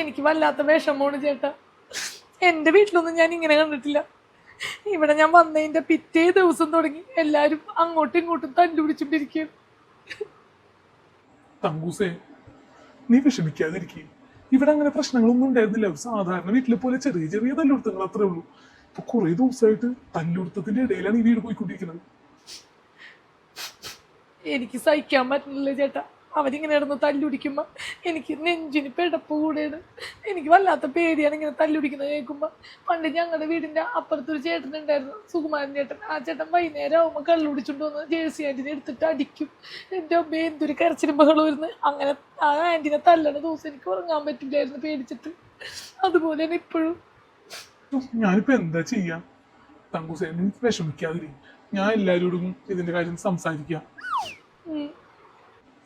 എനിക്ക് വല്ലാത്ത വിഷമമാണ് ചേട്ടാ. എന്റെ വീട്ടിലൊന്നും ഞാൻ ഇങ്ങനെ കണ്ടിട്ടില്ല. ഇവിടെ ഞാൻ വന്നതിന്റെ പിറ്റേ ദിവസം തുടങ്ങി എല്ലാവരും അങ്ങോട്ടും ഇങ്ങോട്ടും തല്ലുപിടിച്ചോണ്ടിരിക്കുകയാണ് തങ്കൂസേ നീ വിഷമിക്കാതിരിക്കുക ഇവിടെ അങ്ങനെ പ്രശ്നങ്ങളൊന്നും ഉണ്ടായിരുന്നില്ല. സാധാരണ വീട്ടിലെ പോലെ ചെറിയ ചെറിയ തല്ലുടുത്തങ്ങൾ അത്രേ ഉള്ളൂ. ഇപ്പൊ കുറെ ദിവസമായിട്ട് തല്ലുടുത്തത്തിന്റെ ഇടയിലാണ് ഈ വീട് പോയിക്കൊണ്ടിരിക്കുന്നത്. എനിക്ക് സഹിക്കാൻ പറ്റുന്നില്ല ചേട്ടാ. അവരിങ്ങനെ ഇടന്ന് തല്ലുടിക്കുമ്പോൾ എനിക്ക് നെഞ്ചിന് പിടപ്പ് കൂടെയാണ്. എനിക്ക് വല്ലാത്ത പേടിയാണ് ഇങ്ങനെ തല്ലുടിക്കുന്നത് കേൾക്കുമ്പോൾ പണ്ട് ഞങ്ങളുടെ വീടിന്റെ അപ്പുറത്തൊരു ചേട്ടൻ ഉണ്ടായിരുന്നു സുകുമാരൻ ചേട്ടൻ. ആ ചേട്ടൻ വൈകുന്നേരം ആകുമ്പോൾ കള്ളുടിച്ചുകൊണ്ട് വന്ന് ജേഴ്സി ആന്റിനെ എടുത്തിട്ട് അടിക്കും. എന്റെ അമ്മ എന്തൊരു കരച്ചിലും ബഹളമായിരുന്നു അങ്ങനെ ആ ആന്റിനെ തല്ലണ ദിവസം എനിക്ക് ഉറങ്ങാൻ പറ്റില്ലായിരുന്നു പേടിച്ചിട്ട്. അതുപോലെ തന്നെ ഇപ്പോഴും. ഞാനിപ്പോ എന്താ ചെയ്യാ? തങ്കൂസേ വിഷമിക്കാതിരിക്കും വിഷമിക്കാതിരി. ഞാൻ എല്ലാവരോടും ഇതിന്റെ കാര്യം സംസാരിക്കാം.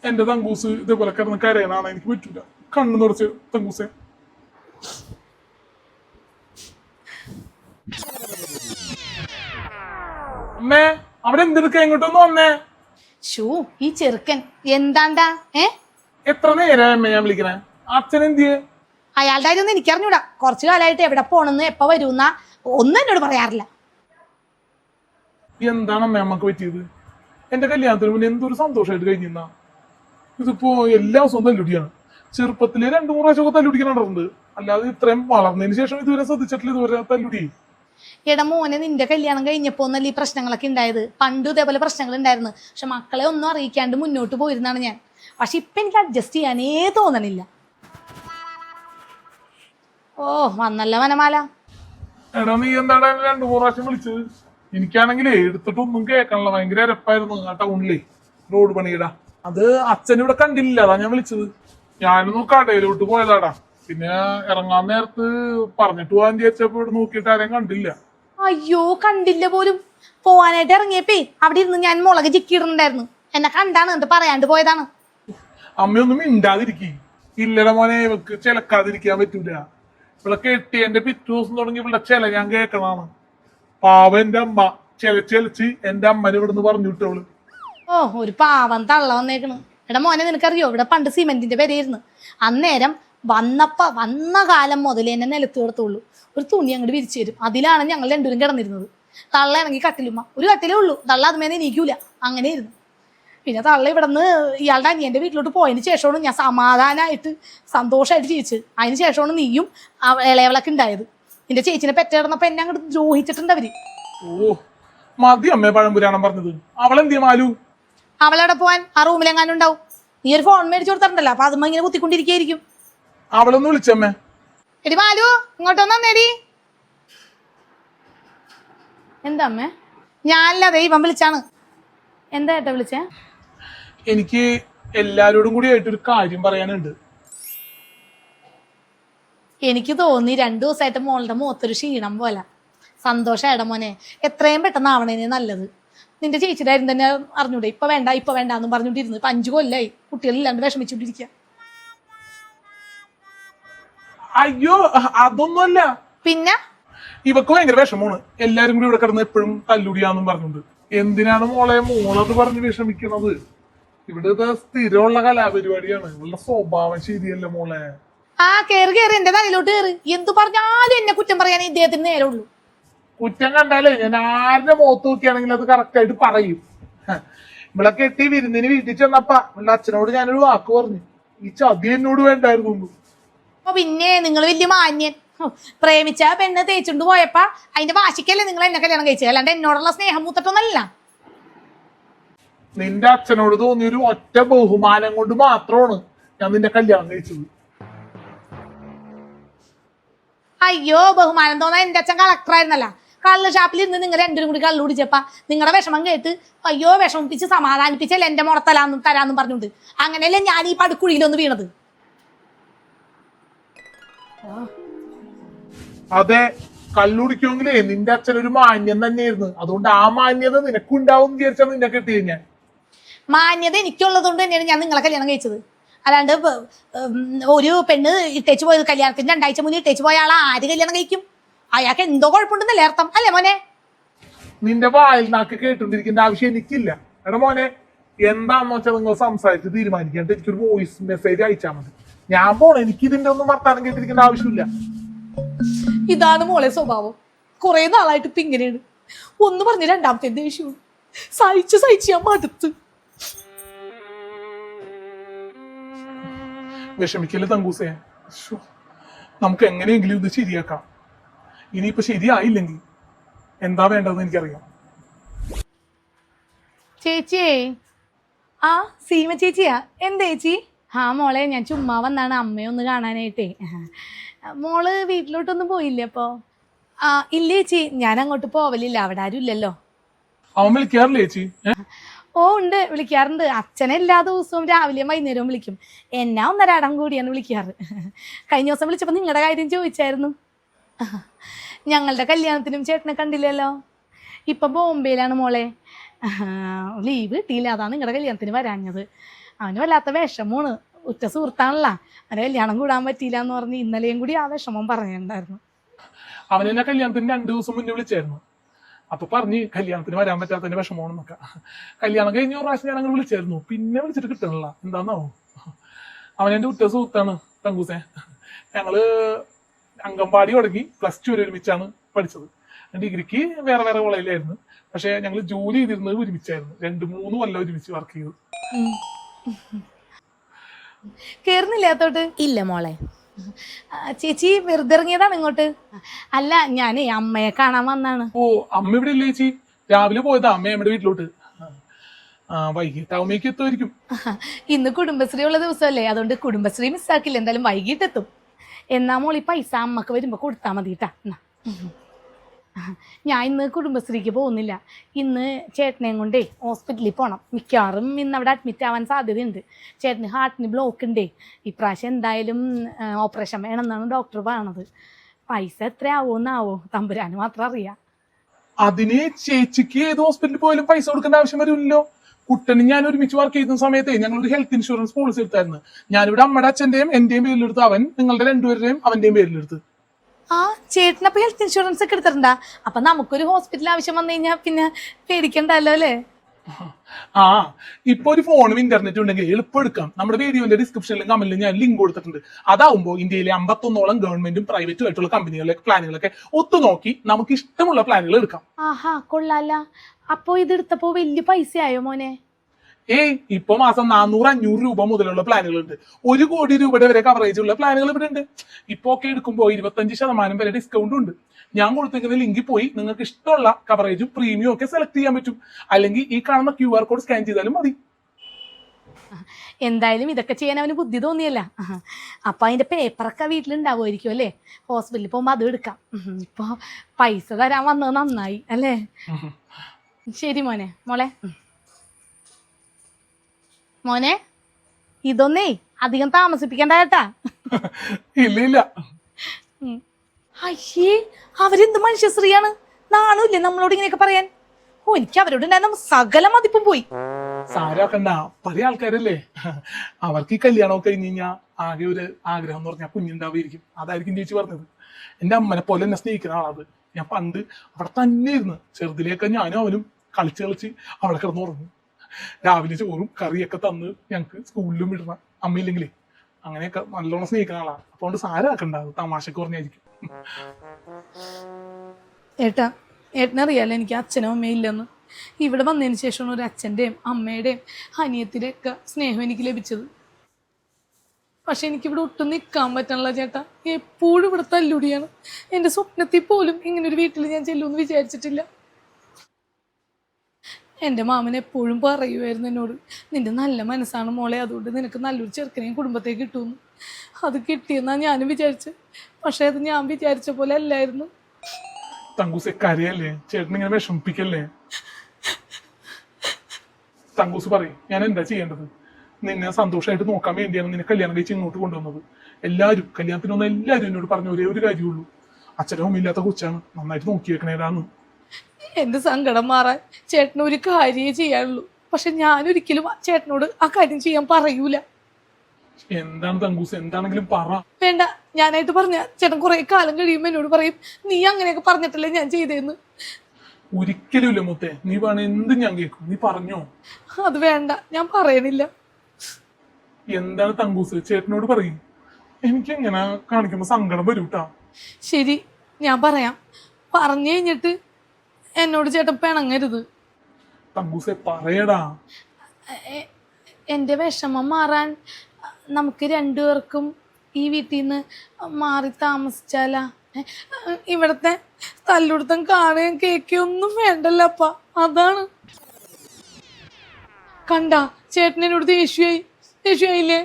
എന്റെ തങ്കൂസ് ഇതേപോലെ കിടന്ന് കരയാനാണ് എനിക്ക് പറ്റൂല. കണ്ണു നിറച്ച് തങ്കൂസേ. അമ്മേ അവിടെ എന്തെടുക്ക വന്നേ ഷൂ ഈ ചെറുക്കൻ എന്താണ്ടാ? ഏ? എത്ര നേരമായി അമ്മ ഞാൻ വിളിക്കണേ? അച്ഛൻ എന്തിയെ അയാളുടെ എനിക്ക് എനിക്കറിഞ്ഞൂടാ. കുറച്ചു കാലമായിട്ട് എവിടെ പോണെന്ന് എപ്പോ വരുന്ന ഒന്നും എന്നോട് പറയാറില്ല. എന്താണ് അമ്മ അമ്മയ്ക്ക് പറ്റിയത്? എന്റെ കല്യാണത്തിന് മുന്നേ എന്തൊരു സന്തോഷമായിട്ട് കഴിഞ്ഞാ ഇതിപ്പോ എല്ലാം സ്വന്തം ലുടിയാണ് ചെറുപ്പത്തിൽ രണ്ടു മൂന്ന് പ്രാവശ്യമൊക്കെ തല്ലുടിക്കാനുണ്ട് അല്ലാതെ ഇത്രയും വളർന്നതിന് ശേഷം ഇതുവരെ ശ്രദ്ധിച്ചിട്ടില്ല ഇതുവരെ തല്ലുടി എടാ മോനെ നിന്റെ കല്യാണം കഴിഞ്ഞപ്പോ ഒന്നല്ല ഈ പ്രശ്നങ്ങളൊക്കെ ഉണ്ടായത്? പണ്ട് ഇതേപോലെ പ്രശ്നങ്ങൾ ഉണ്ടായിരുന്നു. പക്ഷെ മക്കളെ ഒന്നും അറിയിക്കാണ്ട് മുന്നോട്ട് പോയിരുന്നാണ് ഞാൻ. പക്ഷെ ഇപ്പൊ എനിക്ക് അഡ്ജസ്റ്റ് ചെയ്യാനേ തോന്നണില്ല. ഓ വന്നല്ല വനമാല എടാ നീ എന്നെ രണ്ടു മൂന്ന് പ്രാവശ്യം വിളിച്ചത്? എനിക്കാണെങ്കിലേ എടുത്തിട്ടൊന്നും കേൾക്കണല്ലോ ഭയങ്കര രപ്പായിരുന്നു ആ ടൗണിലേ റോഡ് പണിയിടാ. അത് അച്ഛൻ ഇവിടെ കണ്ടില്ല. അതാ ഞാൻ വിളിച്ചത്. ഞാനൊന്ന് കടയിലോട്ട് പോയതാടാ. പിന്നെ ഇറങ്ങാൻ നേരത്ത് പറഞ്ഞിട്ട് പോവാൻ വിചാരിച്ചപ്പോ ഇവിടെ നോക്കിയിട്ട് ആരെയും കണ്ടില്ല. അയ്യോ കണ്ടില്ല പോലും. പോവാനായിട്ട് ഇറങ്ങിയപ്പേ അവിടെ ഇരുന്ന് ഞാൻ മുളക് ചിക്കിടുന്നുണ്ടായിരുന്നു എന്നെ കണ്ടാണ് എന്നിട്ട് പറയാണ്ട് പോയതാണ്. അമ്മയൊന്നും മിണ്ടാതിരിക്കി. ഇല്ലട മോനെ ഇവക്ക് ചിലക്കാതിരിക്കാൻ പറ്റൂല. ഇവിടെ കെട്ടി എന്റെ പിറ്റു ദിവസം തുടങ്ങി ഇവിടെ ചില ഞാൻ കേക്കണാണ് പാവ എന്റെ അമ്മ. ചെലച്ചെലച്ച് എന്റെ അമ്മനെ ഇവിടുന്ന് പറഞ്ഞു വിട്ടവൾ ഓ ഒരു പാവം തള്ള വന്നേക്കണ്. എടാ മോനെ നിനക്കറിയോ? ഇവിടെ പണ്ട് സിമെന്റിന്റെ പേരായിരുന്നു. അന്നേരം വന്നപ്പ വന്ന കാലം മുതൽ എന്നെ നിലത്ത് കിടത്തുള്ളൂ. ഒരു തുണി അങ്ങോട്ട് വിരിച്ചു തരും. അതിലാണ് ഞങ്ങൾ രണ്ടുപേരും കിടന്നിരുന്നത്. തള്ളയാണെങ്കിൽ കട്ടിലുമ്മ ഒരു കട്ടിലേ ഉള്ളൂ. തള്ള അതുമേനെ എനിക്കൂല അങ്ങനെ ഇരുന്നു പിന്നെ തള്ള ഇവിടുന്ന് ഇയാളുടെ അനിയന്റെ വീട്ടിലോട്ട് പോയതിന് ശേഷമാണ് ഞാൻ സമാധാനമായിട്ട് സന്തോഷമായിട്ട് ജീവിച്ചത്. അതിന് ശേഷമാണ് നീയും ഇളയവളൊക്കെ ഉണ്ടായത്. നിന്റെ ചേച്ചിനെ പെറ്റിടന്നപ്പോ എന്നെ അങ്ങോട്ട് ദ്രോഹിച്ചിട്ടുണ്ട് അവർ. ഓ മതി അമ്മേ പഴംപുരാണം പറഞ്ഞത്. അവളെന്തിയ മാലു? അവളവിടെ പോവാൻ? ആ റൂമിലെങ്ങാനും ഉണ്ടാവും. നീ ഒരു ഫോൺ മേടിച്ചു കൊടുത്തിട്ടുണ്ടല്ലോ അപ്പൊ അതുമ്മ ഇങ്ങനെ കുത്തിക്കൊണ്ടിരിക്കും അവളൊന്ന് വിളിച്ചമ്മേ. എടി ബാലു ഇങ്ങോട്ടൊന്നും നേടി. എന്താ അമ്മേ? ഞാനല്ല ദൈവം വിളിച്ചാണ്. എന്താ ഏട്ടാ വിളിച്ചേ? എനിക്ക് എല്ലാരോടും കൂടി ആയിട്ട് ഒരു കാര്യം പറയാനുണ്ട്. എനിക്ക് തോന്നി രണ്ടു ദിവസമായിട്ട് മോളുടെ മുഖത്തൊരു ക്ഷീണം പോലെ. സന്തോഷം മോനെ. എത്രയും പെട്ടെന്ന് ആവണേനെ നല്ലത്. നിന്റെ ചേച്ചിയുടെ കാര്യം തന്നെ അറിഞ്ഞൂടെ? ഇപ്പൊ വേണ്ട ഇപ്പൊ വേണ്ട എന്നും പറഞ്ഞോണ്ടിരുന്നു ഇപ്പൊ അഞ്ചു കൊല്ലായി. കുട്ടികളില്ലാണ്ട് വിഷമിച്ചോണ്ടിരിക്ക അയ്യോ അതൊന്നുമല്ല. പിന്നെ? ഇവക്ക് ഭയങ്കര വിഷമമാണ്. എല്ലാരും കൂടി ഇവിടെ കിടന്ന് എപ്പോഴും തല്ലുടിയാന്നും പറഞ്ഞുണ്ട് എന്തിനാണ് മോളെ മോളത് പറഞ്ഞ് വിഷമിക്കുന്നത് ഇവിടെ ഇത് സ്ഥിരമുള്ള കലാപരിപാടിയാണ്. ഇവളുടെ സ്വഭാവം ശരിയല്ല മോളെ. ആ കേറി കേറി. എന്റെ തലയിലോട്ട് കേറി. എന്തു പറഞ്ഞാലും എന്നെ കുറ്റം പറയാൻ ഇദ്ദേഹത്തിന് നേരമുള്ളൂ. കുറ്റം കണ്ടാലേ ഞാൻ ആരുടെ മുഖത്ത് നോക്കിയാണെങ്കിൽ അത് കറക്റ്റ് ആയിട്ട് പറയും. ഹ. എത്തി കെട്ടി വിരുന്നിന് വീട്ടിൽ ചെന്നപ്പ ഇവിടെ അച്ഛനോട് ഞാനൊരു വാക്ക് പറഞ്ഞു. ഈ ചതി എന്നോട് വേണ്ടായിരുന്നു. അപ്പൊ പിന്നെ നിങ്ങൾ വലിയ മാന്യൻ. പ്രേമിച്ച പെണ്ണ് തേച്ചുകൊണ്ട് പോയപ്പോ അതിന്റെ വാശിക്കല്ലേ നിങ്ങൾ എന്നെ കല്യാണം കഴിച്ചത്? അല്ലാണ്ട് എന്നോടുള്ള സ്നേഹം മൂത്തട്ടൊന്നല്ല. നിന്റെ അച്ഛനോട് തോന്നിയ ഒരു ഒറ്റ ബഹുമാനം കൊണ്ട് മാത്രമാണ് ഞാൻ നിന്റെ കല്യാണം കഴിച്ചത്. അയ്യോ ബഹുമാനം തോന്നാൻ എന്റെ അച്ഛൻ കളക്ടർ ആയിരുന്നല്ല കള്ള് ഷാപ്പിൽ ഇരുന്ന് നിങ്ങൾ രണ്ടും കൂടി കള്ളു കുടിച്ചപ്പ നിങ്ങളുടെ വിഷമം കേട്ട് അയ്യോ വിഷമിപ്പിച്ച് സമാധാനിപ്പിച്ചല്ലേ എന്റെ മുള തരാന്നും പറഞ്ഞുണ്ട് അങ്ങനെയല്ലേ ഞാൻ ഈ പടുക്കുഴിയിലൊന്ന് വീണത്? അതെ കല്ലുടിക്കുമെങ്കിലേ നിന്റെ അച്ഛൻ ഒരു മാന്യം തന്നെയായിരുന്നു. അതുകൊണ്ട് ആ മാന്യത നിനക്കുണ്ടാവും വിചാരിച്ചാൽ നിന്നെ കെട്ടി ഞാൻ. മാന്യത എനിക്കുള്ളത് കൊണ്ട് തന്നെയാണ് ഞാൻ നിങ്ങളെ കല്യാണം കഴിച്ചത്. അല്ലാണ്ട് ഒരു പെണ്ണ് ഇട്ടേച്ച് പോയത് കല്യാണത്തിന് രണ്ടാഴ്ച മുന്നേ ഇട്ടേച്ച് പോയ ആൾ ആര് കല്യാണം കഴിക്കും? അയാൾക്ക് എന്തോ കുഴപ്പമുണ്ടെന്നല്ലേ അർത്ഥം? അല്ലേ മോനെ? നിന്റെ വായിൽ നാക്ക് കേട്ടോണ്ടിരിക്കേണ്ട ആവശ്യം എനിക്കില്ല. എടാ മോനെ എന്താന്ന് വെച്ചാൽ നിങ്ങൾ സംസാരിച്ച് തീരുമാനിക്കാണ്ട് എനിക്കൊരു വോയിസ് മെസ്സേജ് അയച്ചാൽ മതി. ഞാൻ പോണ എനിക്ക് ഇതിന്റെ ഒന്നും വർത്താനം കേട്ടിരിക്കേണ്ട ആവശ്യമില്ല. ഇതാണ് മോളെ സ്വഭാവം. കുറെ നാളായിട്ട് ഇപ്പൊ ഇങ്ങനെയാണ്. ഒന്ന് പറഞ്ഞ് രണ്ടാമത്തെ ദേഷ്യവും സഹിച്ച് സഹിച്ച് ഞാൻ മടുത്ത്. വിഷമിക്കൽ തങ്കൂസേ? നമുക്ക് എങ്ങനെയെങ്കിലും ഇത് ശരിയാക്കാം. ഇനിയിപ്പോ ശരിയായില്ലെങ്കിൽ എന്താ വേണ്ടതെന്ന് എനിക്കറിയാം. ചേച്ചിയേ. ആ സീമ ചേച്ചിയാ? എന്താ ചേച്ചി? ആ മോളെ ഞാൻ ചുമ്മാ വന്നാണ് അമ്മയെ ഒന്ന് കാണാനായിട്ടേ. മോൾ വീട്ടിലോട്ടൊന്നും പോയില്ലേ അപ്പോ? ആ ഇല്ല ചേച്ചി. ഞാൻ അങ്ങോട്ട് പോവലില്ല. അവിടെ ആരും ഇല്ലല്ലോ. അവൻ വിളിക്കാറില്ലേ ചേച്ചി? ഓ ഉണ്ട്. വിളിക്കാറുണ്ട്. അച്ഛനെ എല്ലാ ദിവസവും രാവിലെയും വൈകുന്നേരവും വിളിക്കും. എന്നാ ഒന്നരാടം കൂടിയാണ് വിളിക്കാറ്. കഴിഞ്ഞ ദിവസം വിളിച്ചപ്പോൾ നിങ്ങളുടെ കാര്യം ചോദിച്ചായിരുന്നു. ഞങ്ങളുടെ കല്യാണത്തിനും ചേട്ടനെ കണ്ടില്ലല്ലോ. ഇപ്പൊ ബോംബെയിലാണ് മോളെ. ലീവ് കിട്ടിയില്ല. അതാണ് നിങ്ങളുടെ കല്യാണത്തിന് വരാഞ്ഞത്. അവന് വല്ലാത്ത വിഷമമാണ്. ഉറ്റ സുഹൃത്താണല്ലോ. അവനെ കല്യാണം കൂടാൻ പറ്റിയില്ല എന്ന് പറഞ്ഞ് ഇന്നലെയും കൂടി ആ വിഷമം പറഞ്ഞിട്ടുണ്ടായിരുന്നു. അവൻ എന്നെ കല്യാണത്തിന് രണ്ടു ദിവസം മുന്നേ വിളിച്ചായിരുന്നു. അപ്പൊ പറഞ്ഞ് കല്യാണത്തിന് വരാൻ പറ്റാത്തതിന്റെ വിഷമമാണെന്നൊക്കെ. കല്യാണം കഴിഞ്ഞ പ്രാവശ്യം ഞാൻ അങ്ങനെ വിളിച്ചായിരുന്നു. പിന്നെ വിളിച്ചിട്ട് കിട്ടണില്ല. എന്താന്നാവോ? അവൻ എന്റെ ഉറ്റ സുഹൃത്താണ് തങ്കൂസേ ഞങ്ങൾ അംഗൻവാടി തുടങ്ങി പ്ലസ് ടു വരെ ഒരുമിച്ചാണ് പഠിച്ചത്. ഡിഗ്രിക്ക് വേറെ വേറെ കോളേജിലായിരുന്നു. പക്ഷെ ഞങ്ങൾ ജോലി ചെയ്തിരുന്നത് ഒരുമിച്ചായിരുന്നു. രണ്ട് മൂന്ന് കൊല്ലം ഒരുമിച്ച് വർക്ക് ചെയ്തു. കേറുന്നില്ലാത്തോട്ട് ഇല്ല മോളെ. ചേച്ചി വെറുതെ ഇറങ്ങിയതാണ് ഇങ്ങോട്ട്? അല്ല ഞാനേ അമ്മയെ കാണാൻ വന്നാണ്. ഓ അമ്മ ഇവിടെ ഇല്ലേ ചേച്ചി? രാവിലെ പോയതാ അമ്മ അമ്മയുടെ വീട്ടിലോട്ട്. ആ വൈകിട്ട് അമ്മയ്ക്ക് എത്തുമായിരിക്കും. ഇന്ന് കുടുംബശ്രീ ഉള്ള ദിവസമല്ലേ? അതുകൊണ്ട് കുടുംബശ്രീ മിസ്സാക്കില്ല എന്തായാലും വൈകിട്ടെത്തും. എന്നാ മോൾ ഈ പൈസ അമ്മയ്ക്ക് വരുമ്പോ കൊടുത്താൽ മതി. ഞാൻ ഇന്ന് കുടുംബശ്രീക്ക് പോകുന്നില്ല. ഇന്ന് ചേട്ടനെയും കൊണ്ടേ ഹോസ്പിറ്റലിൽ പോകണം മിക്കവാറും ഇന്ന് അവിടെ അഡ്മിറ്റ് ആവാൻ സാധ്യതയുണ്ട്. ചേട്ടന് ഹാർട്ടിന് ബ്ലോക്ക് ഉണ്ടേ. ഇപ്രാവശ്യം എന്തായാലും ഓപ്പറേഷൻ വേണമെന്നാണ് ഡോക്ടർ പറയണത് പൈസ എത്രയാവോന്നാവോ തമ്പുരാന് മാത്രം അറിയാം. അതിന് ചേച്ചിക്ക് ഏത് ഹോസ്പിറ്റലിൽ പോയാലും പൈസ കൊടുക്കേണ്ട ആവശ്യം വരില്ലല്ലോ. കുട്ടനും ഞാൻ ഒരുമിച്ച് വർക്ക് ചെയ്യുന്ന സമയത്ത് ഞങ്ങൾ ഒരു ഹെൽത്ത് ഇൻഷുറൻസ് പോളിസി എടുത്തായിരുന്നു. ഞാനിവിടെ അമ്മയുടെ അച്ഛന്റെയും എന്റെയും പേരിലെടുത്ത്. അവൻ നിങ്ങളുടെ രണ്ടുപേരുടെയും അവന്റെയും പേരിലെടുത്ത്. ആ ചേട്ടനപ്പൊ ഹെൽത്ത് ഇൻഷുറൻസ് ഒക്കെ എടുത്തിട്ടുണ്ടാ? അപ്പൊ നമുക്കൊരു ഹോസ്പിറ്റൽ ആവശ്യം വന്നു കഴിഞ്ഞാൽ പിന്നെ പേടിക്കണ്ടല്ലോ അല്ലേ? ആ ഇപ്പൊ ഒരു ഫോണും ഇന്റർനെറ്റും ഉണ്ടെങ്കിൽ എളുപ്പം എടുക്കാം. നമ്മുടെ വീഡിയോന്റെ ഡിസ്ക്രിപ്ഷനിലും കമന്റിലും ഞാൻ ലിങ്ക് കൊടുത്തിട്ടുണ്ട്. അതാവുമ്പോൾ ഇന്ത്യയിലെ അമ്പത്തൊന്നോളം ഗവൺമെന്റും പ്രൈവറ്റും ആയിട്ടുള്ള കമ്പനികളിലൊക്കെ പ്ലാനുകളൊക്കെ ഒത്തു നോക്കി നമുക്ക് ഇഷ്ടമുള്ള പ്ലാനുകൾ എടുക്കാം. ആഹാ കൊള്ളാല്ല. അപ്പോ ഇത് എടുത്തപ്പോ വലിയ പൈസ ആയോ മോനെ? ഏയ് ഇപ്പൊ മാസം നാനൂറ് അഞ്ഞൂറ് രൂപ മുതലുള്ള പ്ലാനുകളുണ്ട്. ഒരു കോടി രൂപയുടെ വരെ കവറേജ് ഉള്ള പ്ലാനുകൾ ഇവിടെ ഉണ്ട് ഇപ്പൊ ഒക്കെ എടുക്കുമ്പോൾ ഇരുപത്തഞ്ച് ശതമാനം വരെ ഡിസ്കൗണ്ട് ഉണ്ട്. ഞാൻ കൊടുത്തിരിക്കുന്ന ലിങ്കിൽ പോയി നിങ്ങൾക്ക് ഇഷ്ടമുള്ള കവറേജും പ്രീമിയം ഒക്കെ സെലക്ട് ചെയ്യാൻ പറ്റും. അല്ലെങ്കിൽ ഈ കാണുന്ന ക്യു ആർ കോഡ് സ്കാൻ ചെയ്താലും മതി. എന്തായാലും ഇതൊക്കെ ചെയ്യാൻ അവന് ബുദ്ധി തോന്നിയല്ല. അപ്പൊ അതിന്റെ പേപ്പറൊക്കെ വീട്ടിലുണ്ടാവുമായിരിക്കും അല്ലേ? ഹോസ്പിറ്റലിൽ പോകുമ്പോ അത് എടുക്കാം. ഇപ്പൊ പൈസ തരാൻ വന്നത് നന്നായി അല്ലേ? ശരി മോനെ മോളെ. മോനെ? ഇതൊന്നേ അധികം താമസിപ്പിക്കണ്ട കേട്ടാ ഇല്ല ഇല്ല. അയ്യേ അവരെന്ത് മനുഷ്യശ്രീയാണ് നാണുല്ലേ നമ്മളോട് ഇങ്ങനെയൊക്കെ പറയാൻ? ഓ എനിക്ക് അവരോട് ഉണ്ടായിരുന്ന സകല മതിപ്പും പോയി. സാരാക്കണ്ട പല ആൾക്കാരല്ലേ. അവർക്ക് ഈ കല്യാണമൊക്കെ കഴിഞ്ഞ് കഴിഞ്ഞാൽ ആകെ ഒരു ആഗ്രഹം എന്ന് പറഞ്ഞാൽ കുഞ്ഞുണ്ടാവുമായിരിക്കും. അതായിരിക്കും ചേച്ചി പറഞ്ഞത്. എന്റെ അമ്മനെ പോലെ എന്നെ സ്നേഹിക്കുന്ന ആളത് ഞാൻ പണ്ട് അവിടെ തന്നെ ഇരുന്ന് ചെറുതിലേക്ക് ഞാനും അവനും കളിച്ച് കളിച്ച് അവിടെ കിടന്ന് ഉറങ്ങും. രാവിലെ ചോറും കറിയൊക്കെ തന്ന് ഞങ്ങൾക്ക് സ്കൂളിലും വിടണം. അമ്മയില്ലെങ്കിലേ. അങ്ങനെയൊക്കെ നല്ലോണം സ്നേഹിക്കുന്ന ആളാണ് അതുകൊണ്ട് സാരാക്കണ്ട തമാശ തമാശക്ക് പറഞ്ഞായിരിക്കും. ഏട്ടാ ഏട്ടനറിയാലോ എനിക്ക് അച്ഛനും അമ്മയും ഇല്ലെന്ന്. ഇവിടെ വന്നതിന് ശേഷമാണ് ഒരു അച്ഛന്റെയും അമ്മയുടെയും അനിയത്തിന്റെയും ഒക്കെ സ്നേഹം എനിക്ക് ലഭിച്ചത്. പക്ഷെ എനിക്കിവിടെ ഒട്ടും നിൽക്കാൻ പറ്റണല്ലോ ചേട്ടാ. എപ്പോഴും ഇവിടെ തല്ലുടിയാണ്. എന്റെ സ്വപ്നത്തിൽ പോലും ഇങ്ങനെ ഒരു വീട്ടിൽ ഞാൻ ചെല്ലുമെന്ന് വിചാരിച്ചിട്ടില്ല. എന്റെ മാമൻ എപ്പോഴും പറയുമായിരുന്നു എന്നോട് നിന്റെ നല്ല മനസ്സാണ് മോളെ അതുകൊണ്ട് നിനക്ക് നല്ലൊരു ചെറുക്കനെയും കുടുംബത്തേക്ക് കിട്ടുമെന്ന്. അത് കിട്ടിയെന്നാണ് ഞാനും വിചാരിച്ചത്. പക്ഷേ അത് ഞാൻ വിചാരിച്ച പോലെ അല്ലായിരുന്നു. തങ്കൂസ് കരയല്ലേ? ചേട്ടൻ ഇങ്ങനെ വിഷമിപ്പിക്കല്ലേ? തങ്കൂസ് പറയും ഞാൻ എന്താ ചെയ്യേണ്ടത്? നിന്നെ സന്തോഷമായിട്ട് നോക്കാൻ വേണ്ടിയാണ് നിന്നെ കല്യാണം കഴിച്ച് ഇങ്ങോട്ട് കൊണ്ടുവന്നത്. എല്ലാവരും കല്യാണത്തിന് വന്ന എല്ലാവരും എന്നോട് പറഞ്ഞ ഒരേ ഒരു കാര്യമുള്ളൂ അച്ഛനും ഇല്ലാത്ത കൊച്ചാണ്. നന്നായിട്ട് നോക്കി നോക്കിയേക്കണേടാന്ന്. എന്റെ സങ്കടം മാറാൻ ചേട്ടന് ഒരു കാര്യമേ ചെയ്യാനുള്ളൂ. പക്ഷെ ഞാനൊരിക്കലും ഒരിക്കലും ചേട്ടനോട് ആ കാര്യം ചെയ്യാൻ പറയൂല. എന്താണ് തങ്കൂസ്? എന്താണെങ്കിലും പറ. വേണ്ട ഞാനായിട്ട് പറഞ്ഞ ചേട്ടൻ കുറെ കാലം കഴിയുമ്പോ എന്നോട് പറയും നീ അങ്ങനെയൊക്കെ പറഞ്ഞിട്ടല്ലേ ഞാൻ ചെയ്തേന്ന്? ഒരിക്കലും മുത്തേ. നീ വേണേ എന്ത് ഞാൻ കേൾക്കും. നീ പറഞ്ഞോ? അത് വേണ്ട ഞാൻ പറയണില്ല. എന്താണ് തങ്കൂസ്? ചേട്ടനോട് പറയും. എനിക്ക് എങ്ങനെ കാണിക്കുമ്പോ സങ്കടം വരൂട്ടാ. ട്ടാ ശരി ഞാൻ പറയാം. പറഞ്ഞു കഴിഞ്ഞിട്ട് എന്നോട് ചേട്ടൻ പിണങ്ങരുത്. തങ്കൂസെ പറയടാ. എന്റെ വിഷമം മാറാൻ നമുക്ക് രണ്ടുപേർക്കും ഈ വീട്ടിൽ നിന്ന് മാറി താമസിച്ചാലാ. ഇവിടത്തെ തല്ലുടുത്തം കാണുകയും കേൾക്കുകയും ഒന്നും വേണ്ടല്ലപ്പ അതാണ്. കണ്ട ചേട്ടൻ എന്നോട് ദേഷ്യമായി ദേഷ്യമായില്ലേ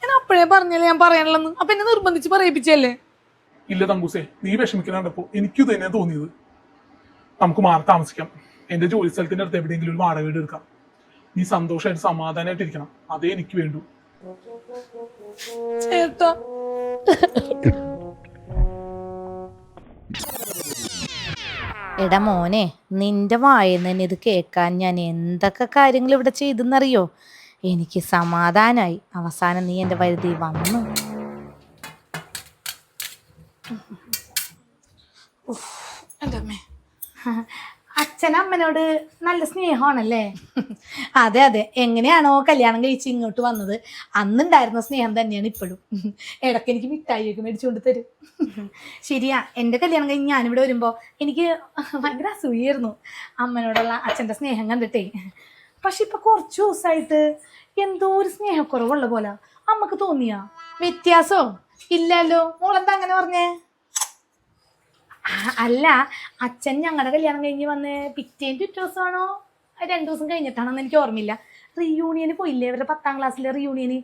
ഞാൻ അപ്പോഴേ പറഞ്ഞല്ലേ ഞാൻ പറയാനുള്ളെന്ന് അപ്പൊ എന്നെ നിർബന്ധിച്ച് പറയിപ്പിച്ചല്ലേ? ഇല്ല തങ്കൂസേ നീ വിഷമിക്കലാണ്ടപ്പോ എനിക്കും തന്നെ തോന്നിയത്. നമുക്ക് മാറി താമസിക്കാം. എന്റെ ജോലി സ്ഥലത്തിന്റെ അടുത്ത് എവിടെയെങ്കിലും ഒരു വാടക വീട് എടുക്കാം. നീ സന്തോഷമായിട്ട് സമാധാനമായിട്ട് ഇരിക്കണം. അതേ എനിക്ക് വേണ്ടു. ചേട്ടാ. എടാ മോനെ നിന്റെ വായിൽ തന്നെ ഇത് കേൾക്കാൻ ഞാൻ എന്തൊക്കെ കാര്യങ്ങൾ ഇവിടെ ചെയ്തെന്നറിയോ? എനിക്ക് സമാധാനായി. അവസാനം നീ എന്റെ വരുതി വന്നു. എന്റെ അമ്മേ. അച്ഛൻ അമ്മനോട് നല്ല സ്നേഹമാണല്ലേ? അതെ അതെ. എങ്ങനെയാണോ കല്യാണം കഴിച്ച് ഇങ്ങോട്ട് വന്നത്? അന്നുണ്ടായിരുന്ന സ്നേഹം തന്നെയാണ് ഇപ്പോഴും. ഇടയ്ക്ക് എനിക്ക് മിഠായിയൊക്കെ മേടിച്ചുകൊണ്ട് തരും. ശരിയാ എന്റെ കല്യാണം കഴിഞ്ഞ് ഞാനിവിടെ വരുമ്പോൾ എനിക്ക് ഭയങ്കര അസൂയായിരുന്നു അമ്മനോടുള്ള അച്ഛന്റെ സ്നേഹം കണ്ടിട്ടേ. പക്ഷെ ഇപ്പൊ കുറച്ച് ദിവസമായിട്ട് എന്തോ ഒരു സ്നേഹക്കുറവുള്ള പോലെ. അമ്മയ്ക്ക് തോന്നിയാ? വ്യത്യാസോ? ഇല്ലല്ലോ. മോളെന്താ അങ്ങനെ പറഞ്ഞേ? അല്ല അച്ഛൻ ഞങ്ങളുടെ കല്യാണം കഴിഞ്ഞ് വന്ന് പിറ്റേന്ന് പിറ്റേ ദിവസമാണോ രണ്ടു ദിവസം കഴിഞ്ഞിട്ടാണെന്ന് എനിക്ക് ഓർമ്മയില്ല. റീയൂണിയന് പോയില്ലേ അവരുടെ പത്താം ക്ലാസ്സിലെ റീയൂണിയന്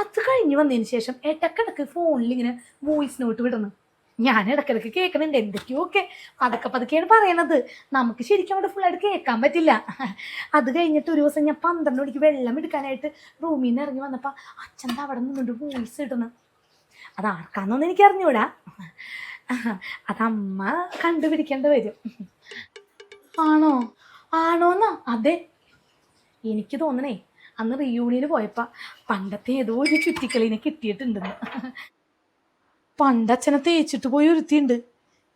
അത് കഴിഞ്ഞ് വന്നതിന് ശേഷം ഇടക്കിടക്ക് ഫോണിൽ ഇങ്ങനെ വോയിസ് നോട്ട് വിടുന്നു. ഞാൻ ഇടക്കിടക്ക് കേൾക്കണുണ്ട് എന്തൊക്കെയോ ഒക്കെ. പതുക്കെ പതുക്കെയാണ് പറയണത്. നമുക്ക് ശരിക്കും അവിടെ ഫുള്ളായിട്ട് കേൾക്കാൻ പറ്റില്ല. അത് കഴിഞ്ഞിട്ട് ഒരു ദിവസം ഞാൻ പന്ത്രണ്ട് മണിക്ക് വെള്ളം എടുക്കാനായിട്ട് റൂമിൽ നിന്ന് ഇറങ്ങി വന്നപ്പോൾ അച്ഛന്റെ അവിടെ നിന്നുകൊണ്ട് വോയിസ് ഇടുന്നു. അത് ആർക്കാന്നൊന്നും എനിക്ക് അറിഞ്ഞൂടാ. അതമ്മ കണ്ടുപിടിക്കേണ്ടി വരും. ആണോ? ആണോന്നാ? അതെ. എനിക്ക് തോന്നണേ അന്ന് റിയൂണിയന് പോയപ്പോ പണ്ടത്തെ ഏതോ ഒരു ചുറ്റിക്കളിനെ കിട്ടിയിട്ടുണ്ടെന്ന്. പണ്ടച്ഛനെ തേച്ചിട്ട് പോയി ഒരുത്തിയുണ്ട്.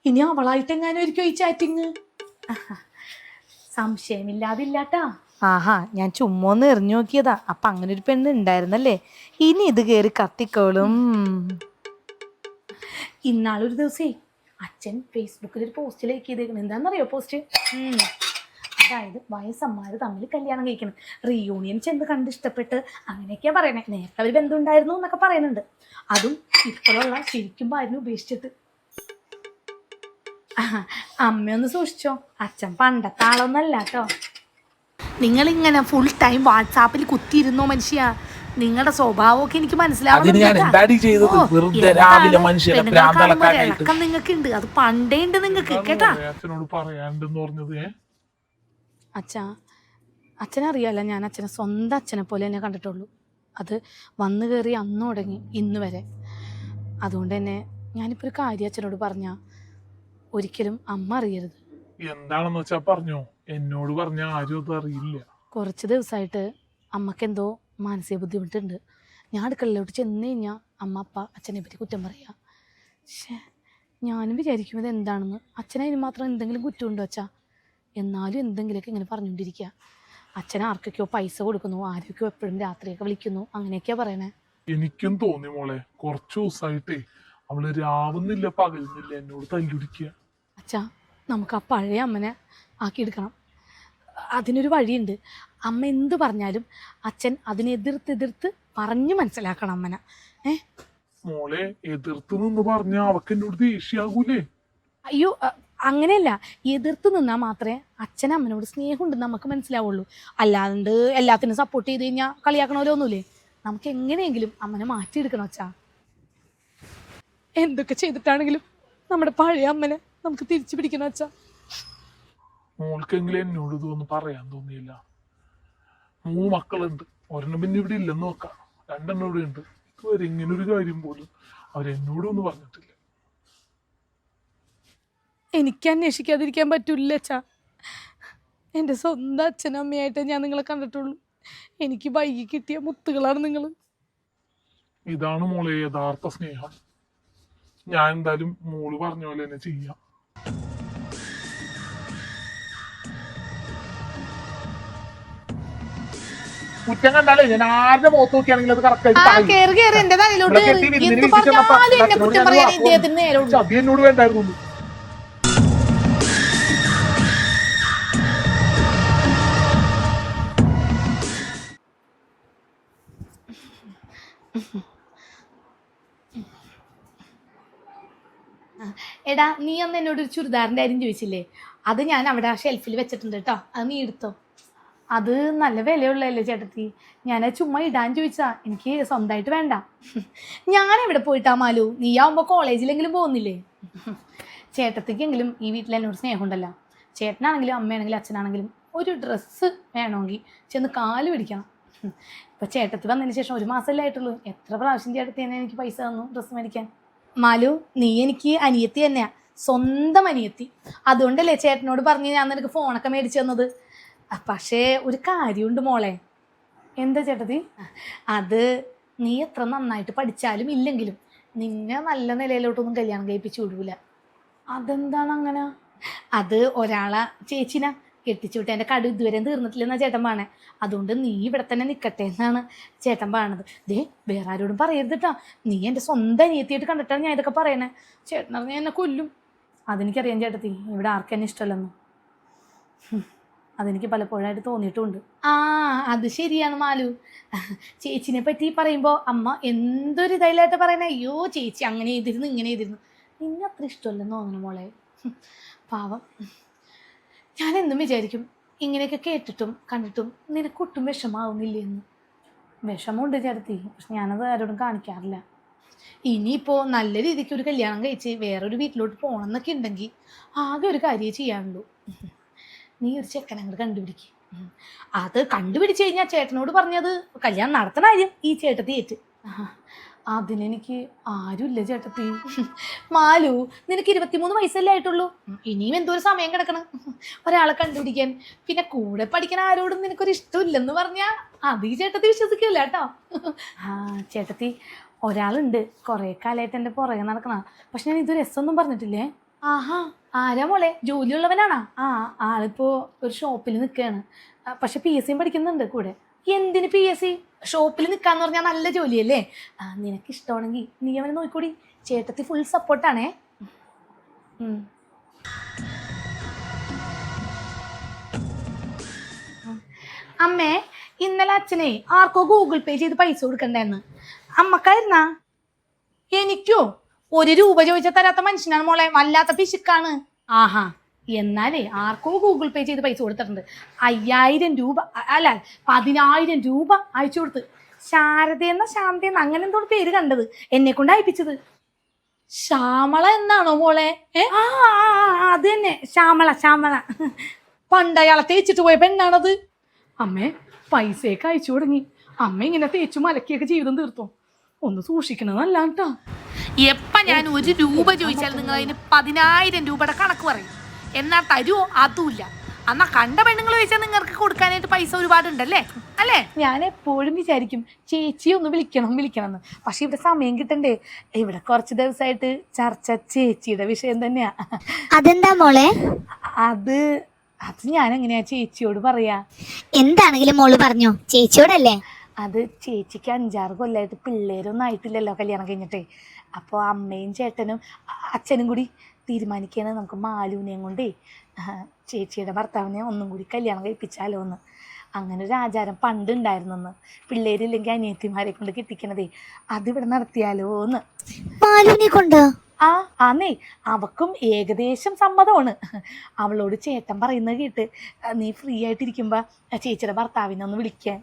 ഇനി അവളായിട്ട് എങ്ങാനും ഒരിക്കലും ഈ ചാറ്റിങ് സംശയമില്ലാതില്ലാട്ടാ. ആഹാ ഞാൻ ചുമ്മോന്ന് എറിഞ്ഞു നോക്കിയതാ. അപ്പൊ അങ്ങനെ ഒരു പെണ്ണ് ഉണ്ടായിരുന്നല്ലേ? ഇനി ഇത് കേറി കത്തിക്കോളും. ഇന്നാളൊരു ദിവസേ അച്ഛൻ ഫേസ്ബുക്കിൽ ഒരു പോസ്റ്റ് ലൈക്ക് ചെയ്തേക്കണം. എന്താണെന്നറിയോ പോസ്റ്റ് അതായത് വയസ്സന്മാർ തമ്മിൽ കല്യാണം കഴിക്കണം. റീയൂണിയൻ ചെന്ന് കണ്ട് ഇഷ്ടപ്പെട്ട് അങ്ങനെയൊക്കെയാ പറയണേ. നേരത്തെ അവർ ബന്ധമുണ്ടായിരുന്നു എന്നൊക്കെ പറയുന്നുണ്ട് അതും ഇപ്പോഴുള്ള ശരിക്കും ആയിരുന്നു ഉപേക്ഷിച്ചിട്ട്. അമ്മയൊന്ന് സൂക്ഷിച്ചോ? അച്ഛൻ പണ്ടത്തെ നിങ്ങളിങ്ങനെ ഫുൾ ടൈം വാട്സാപ്പിൽ കുത്തിയിരുന്നോ മനുഷ്യ? നിങ്ങളുടെ സ്വഭാവമൊക്കെ എനിക്ക് മനസ്സിലാവുന്നു. നിങ്ങൾക്ക് ഉണ്ട് അത്? പണ്ടേ ഉണ്ട് നിങ്ങൾക്ക് കേട്ടാ? അച്ഛാ അച്ഛനറിയാലോ ഞാൻ അച്ഛനെ സ്വന്തം അച്ഛനെ പോലെ തന്നെ കണ്ടിട്ടുള്ളൂ. അത് വന്നു കയറി അന്ന് തുടങ്ങി ഇന്ന് വരെ. അതുകൊണ്ട് തന്നെ ഞാനിപ്പോൾ ഒരു കാര്യം അച്ഛനോട് പറഞ്ഞ ഒരിക്കലും അമ്മ അറിയരുത്. എന്താണെന്ന് വെച്ചാ പറഞ്ഞോ എന്നോട് പറഞ്ഞ ആരും അത് അറിയില്ല. കുറച്ച് ദിവസമായിട്ട് അമ്മക്കെന്തോ മാനസിക ബുദ്ധിമുട്ടുണ്ട്. ഞാൻ അടുക്കളയിലോട്ട് ചെന്ന് കഴിഞ്ഞാൽ അമ്മ അപ്പ അച്ഛനെ പറ്റി കുറ്റം പറയുക പക്ഷേ ഞാനും വിചാരിക്കും ഇത് എന്താണെന്ന് അച്ഛനതിന് മാത്രം എന്തെങ്കിലും കുറ്റമുണ്ടോ അച്ഛാ? എന്നാലും എന്തെങ്കിലുമൊക്കെ ഇങ്ങനെ പറഞ്ഞുകൊണ്ടിരിക്കുക അച്ഛൻ ആർക്കൊക്കെയോ പൈസ കൊടുക്കുന്നു ആരൊക്കെയോ എപ്പോഴും രാത്രിയൊക്കെ വിളിക്കുന്നു അങ്ങനെയൊക്കെയാ പറയണേ. എനിക്കും തോന്നി മോളെ കുറച്ച് ദിവസമായിട്ടേ അവൾ രാവുന്നില്ല പകലുന്നില്ല എന്നോട് തല്ലുടിക്കുക അച്ഛാ നമുക്ക് ആ പഴയ അമ്മനെ ആക്കിയെടുക്കണം. അതിനൊരു വഴിയുണ്ട്. അമ്മ എന്ത് പറഞ്ഞാലും അച്ഛൻ അതിനെതിർത്ത് എതിർത്ത് എതിർത്ത് പറഞ്ഞു മനസ്സിലാക്കണം അമ്മന. ഏ? മോളെ എതിർത്ത് നിന്ന് പറഞ്ഞ അവക്ക് എന്നോട് ദേഷ്യാകൂലേ? അയ്യോ അങ്ങനെയല്ല. എതിർത്ത് നിന്നാൽ മാത്രമേ അച്ഛൻ അമ്മനോട് സ്നേഹമുണ്ടെന്ന് നമുക്ക് മനസ്സിലാവുള്ളൂ. അല്ലാണ്ട് എല്ലാത്തിനും സപ്പോർട്ട് ചെയ്ത് കഴിഞ്ഞാൽ കളിയാക്കണമല്ലോ നമുക്ക് എങ്ങനെയെങ്കിലും അമ്മനെ മാറ്റിയെടുക്കണം അച്ഛാ. എന്തൊക്കെ ചെയ്തിട്ടാണെങ്കിലും നമ്മുടെ പഴയ അമ്മനെ നമുക്ക് തിരിച്ചു പിടിക്കണം അച്ഛാ. മോൾക്കെങ്കിലും എന്നോട് ഇതൊന്നും പറയാൻ തോന്നിയില്ല. മൂന്ന് മക്കളുണ്ട്. ഒരെണ്ണം പിന്നെ ഇവിടെ ഇല്ലെന്ന് നോക്കാം. രണ്ടെണ്ണം ഇവിടെ ഉണ്ട്. ഇതുവരെ ഇങ്ങനെ ഒരു കാര്യം പോലും അവരെന്നോടൊന്നും പറഞ്ഞിട്ടില്ല. എനിക്ക് അന്വേഷിക്കാതിരിക്കാൻ പറ്റൂല അച്ഛാ. എന്റെ സ്വന്തം അച്ഛനും അമ്മയായിട്ട് ഞാൻ നിങ്ങളെ കണ്ടിട്ടുള്ളൂ. എനിക്ക് വൈകി കിട്ടിയ മുത്തുകളാണ് നിങ്ങൾ ഇതാണ് മോളെ യഥാർത്ഥ സ്നേഹം. ഞാൻ എന്തായാലും മോൾ പറഞ്ഞ പോലെ തന്നെ ചെയ്യാം. കുറ്റം കണ്ടാലേ ഞാൻ ആരുടെ മുഖത്ത് നോക്കിയാണെങ്കിൽ അത് കറക്റ്റ് ചതി എന്നോട് വേണ്ടായിരുന്നു. എടാ നീ അന്ന് എന്നോട് ഒരു ചുരിദാറിന്റെ കാര്യം ചോദിച്ചില്ലേ? അത് ഞാൻ അവിടെ ആ ഷെൽഫിൽ വെച്ചിട്ടുണ്ട് കേട്ടോ അത് നീ എടുത്തോ? അത് നല്ല വിലയുള്ളതല്ലേ ചേട്ടത്തി? ഞാൻ ചുമ്മാ ഇടാൻ ചോദിച്ചാ എനിക്ക് സ്വന്തമായിട്ട് വേണ്ട. ഞാൻ എവിടെ പോയിട്ടാ മാലു? നീ ആവുമ്പോൾ കോളേജിലെങ്കിലും പോകുന്നില്ലേ? ചേട്ടത്തിക്കെങ്കിലും ഈ വീട്ടിൽ എന്നോട് സ്നേഹമുണ്ടല്ലോ. ചേട്ടനാണെങ്കിലും അമ്മയാണെങ്കിലും അച്ഛനാണെങ്കിലും ഒരു ഡ്രസ്സ് വേണമെങ്കിൽ ചെന്ന് കാൽ പിടിക്കണം. ഇപ്പൊ ചേട്ടത്തി വന്നതിന് ശേഷം ഒരു മാസമല്ലേ ആയിട്ടുള്ളൂ. എത്ര പ്രാവശ്യം ചേട്ടത്തി തന്നെ എനിക്ക് പൈസ തന്നു ഡ്രസ്സ് മേടിക്കാൻ? മാലു നീ എനിക്ക് അനിയത്തി തന്നെയാ. സ്വന്തം അനിയത്തി. അതുകൊണ്ടല്ലേ ചേട്ടനോട് പറഞ്ഞ് ഞാൻ നിനക്ക് ഫോണൊക്കെ മേടിച്ചു തന്നത്? പക്ഷേ ഒരു കാര്യമുണ്ട് മോളെ. എന്താ ചേട്ടത്തി? അത് നീ എത്ര നന്നായിട്ട് പഠിച്ചാലും ഇല്ലെങ്കിലും നിന്നെ നല്ല നിലയിലോട്ടൊന്നും കല്യാണം കഴിപ്പിച്ചു വിടൂല. അതെന്താണ് അങ്ങനെ? അത് ഒരാളെ ചേച്ചിനാ കെട്ടിച്ചു വിട്ട് എന്റെ കട ഇതുവരെ തീർന്നിട്ടില്ലെന്നാ ചേട്ടൻ പാണേ അതുകൊണ്ട് നീ ഇവിടെ തന്നെ നിൽക്കട്ടെ എന്നാണ് ചേട്ടൻ പാണത് ദേ വേറെ ആരോടും പറയരുത് കേട്ടോ നീ എന്റെ സ്വന്തം അനിയത്തിയായിട്ട് കണ്ടിട്ടാണ് ഞാൻ ഇതൊക്കെ പറയണേ. ചേട്ടൻ അറിഞ്ഞാൽ എന്നെ കൊല്ലും. അതെനിക്കറിയാം ചേട്ടത്തി. ഇവിടെ ആർക്കെന്നെ ഇഷ്ടമല്ലെന്നോ. അതെനിക്ക് പലപ്പോഴായിട്ട് തോന്നിയിട്ടുണ്ട്. ആ അത് ശരിയാണ് മാലു. ചേച്ചിനെ പറ്റി പറയുമ്പോ അമ്മ എന്തൊരു ഇതായിട്ട് പറയണേ അയ്യോ ചേച്ചി അങ്ങനെ ചെയ്തിരുന്നു ഇങ്ങനെ ചെയ്തിരുന്നു. നിന്നെ അത്ര ഇഷ്ടമല്ലെന്ന് തോന്നുന്നു മോളെ. പാവം. ഞാൻ എന്നും വിചാരിക്കും ഇങ്ങനെയൊക്കെ കേട്ടിട്ടും കണ്ടിട്ടും നിനക്കൊട്ടും വിഷമാവുന്നില്ലേ എന്ന്. വിഷമമുണ്ട് ചേട്ടത്തി പക്ഷെ ഞാനത് ആരോടും കാണിക്കാറില്ല. ഇനിയിപ്പോൾ നല്ല രീതിക്ക് ഒരു കല്യാണം കഴിച്ച് വേറൊരു വീട്ടിലോട്ട് പോകണം എന്നൊക്കെ ഉണ്ടെങ്കിൽ ആകെ ഒരു കാര്യമേ ചെയ്യാനുള്ളൂ. നീ ഒരു ചെക്കനെ അങ്ങോട്ട് കണ്ടുപിടിക്കും. അത് കണ്ടുപിടിച്ച് കഴിഞ്ഞാൽ ചേട്ടനോട് പറഞ്ഞത് കല്യാണം നടത്തണ കാര്യം ഈ ചേട്ടത്തി ഏറ്റ്. അതിനെനിക്ക് ആരുമില്ല ചേട്ടത്തി. മാലു നിനക്ക് ഇരുപത്തിമൂന്ന് വയസ്സല്ലേ ആയിട്ടുള്ളൂ. ഇനിയും ഒരു സമയം കിടക്കണം. ഒരാളെ കണ്ടുപിടിക്കാൻ. പിന്നെ കൂടെ പഠിക്കാൻ ആരോടും നിനക്കൊരു ഇഷ്ടമില്ലെന്ന് പറഞ്ഞാൽ അത് ഈ ചേട്ടത്തി വിശ്വസിക്കില്ല കേട്ടോ. ആ ചേട്ടത്തി ഒരാളുണ്ട്. കുറേ കാലമായിട്ട് എന്റെ പുറകെ നടക്കണ. പക്ഷെ ഞാൻ ഇത് രസമൊന്നും പറഞ്ഞിട്ടില്ലേ? ആഹാ ആരാ മോളെ? ജോലിയുള്ളവനാണാ? ആ ആളിപ്പോ ഒരു ഷോപ്പിൽ നിൽക്കുകയാണ് പക്ഷെ പി എസ് സിയും പഠിക്കുന്നുണ്ട് കൂടെ. എന്തിന് പി എസ് സി ഷോപ്പിൽ നിൽക്കാന്ന് പറഞ്ഞാൽ നല്ല ജോലിയല്ലേ? ആ നിനക്ക് ഇഷ്ടമാണെങ്കിൽ നീ അവനെ നോക്കിക്കൂടി ചേട്ടത്തി ഫുൾ സപ്പോർട്ടാണേ അമ്മേ ഇന്നലെ അച്ഛനെ ആർക്കോ ഗൂഗിൾ പേ ചെയ്ത് പൈസ കൊടുക്കണ്ടായിരുന്നു. അമ്മക്കായിരുന്നാ? എനിക്കോ? ഒരു രൂപ ചോദിച്ചാൽ തരാത്ത മനുഷ്യനാണ് മോളെ. വല്ലാത്ത പിശുക്കാണ്. ആഹാ എന്നാലേ ആർക്കോ ഗൂഗിൾ പേ ചെയ്ത് പൈസ കൊടുത്തിട്ടുണ്ട്. അയ്യായിരം രൂപ അല്ല പതിനായിരം രൂപ അയച്ചു കൊടുത്ത്. ശാരദയെന്ന ശാന്തയെന്ന അങ്ങനെ എന്തോ പേര് കണ്ടത്. എന്നെ കൊണ്ട് അയപ്പിച്ചത്. ശ്യാമള എന്നാണോ മോളെ? ആ, അത് തന്നെ. ശ്യാമള ശ്യാമള. പണ്ട് അയാളെ തേച്ചിട്ട് പോയ പെണ്ണാണത്. അമ്മേ പൈസയൊക്കെ അയച്ചു തുടങ്ങി. അമ്മ ഇങ്ങനെ തേച്ചു മലക്കിയൊക്കെ ജീവിതം തീർത്തോ? ഒന്ന് സൂക്ഷിക്കണതല്ല കേട്ടോ എപ്പ ഞാൻ ഒരു രൂപ ചോദിച്ചാൽ നിങ്ങൾ അതിന് പതിനായിരം രൂപയുടെ കണക്ക് പറയും. എന്നാ തരുമോ അതുമില്ല. എന്നാ കണ്ട പെണ്ണുങ്ങൾ ചോദിച്ചാൽ നിങ്ങൾക്ക് കൊടുക്കാനായിട്ട് പൈസ ഒരുപാടുണ്ടല്ലേ? അല്ലേ? ഞാൻ എപ്പോഴും വിചാരിക്കും ചേച്ചി ഒന്ന് വിളിക്കണം വിളിക്കണം എന്ന് പക്ഷെ ഇവിടെ സമയം കിട്ടണ്ടേ? ഇവിടെ കുറച്ച് ദിവസമായിട്ട് ചർച്ച ചേച്ചിയുടെ വിഷയം തന്നെയാ. അതെന്താ മോളെ? അത് അത് ഞാൻ എങ്ങനെയാ ചേച്ചിയോട് പറയാ? എന്താണെങ്കിലും മോൾ പറഞ്ഞോ. ചേച്ചിയോടല്ലേ? അത് ചേച്ചിക്ക് അഞ്ചാറ് കൊല്ലമായിട്ട് പിള്ളേരൊന്നും ആയിട്ടില്ലല്ലോ കല്യാണം കഴിഞ്ഞിട്ട്. അപ്പോൾ അമ്മയും ചേട്ടനും അച്ഛനും കൂടി തീരുമാനിക്കുകയാണ് നമുക്ക് മാലൂനെയും കൊണ്ടേ. ചേച്ചിയുടെ ഭർത്താവിനെ ഒന്നും കൂടി കല്യാണം കഴിപ്പിച്ചാലോ എന്ന്. അങ്ങനെ ഒരു ആചാരം പണ്ട് ഉണ്ടായിരുന്നെന്ന്. പിള്ളേരില്ലെങ്കിൽ അനിയത്തിമാരെ കൊണ്ട് കിട്ടിക്കണതേ. അതിവിടെ നടത്തിയാലോ എന്ന്. മാലൂനെ കൊണ്ട്? ആ ആന്നേ. അവക്കും ഏകദേശം സമ്മതമാണ്. അവളോട് ചേട്ടൻ പറയുന്നത് കേട്ട് നീ ഫ്രീ ആയിട്ടിരിക്കുമ്പോൾ ചേച്ചിയുടെ ഭർത്താവിനെ ഒന്ന് വിളിക്കാൻ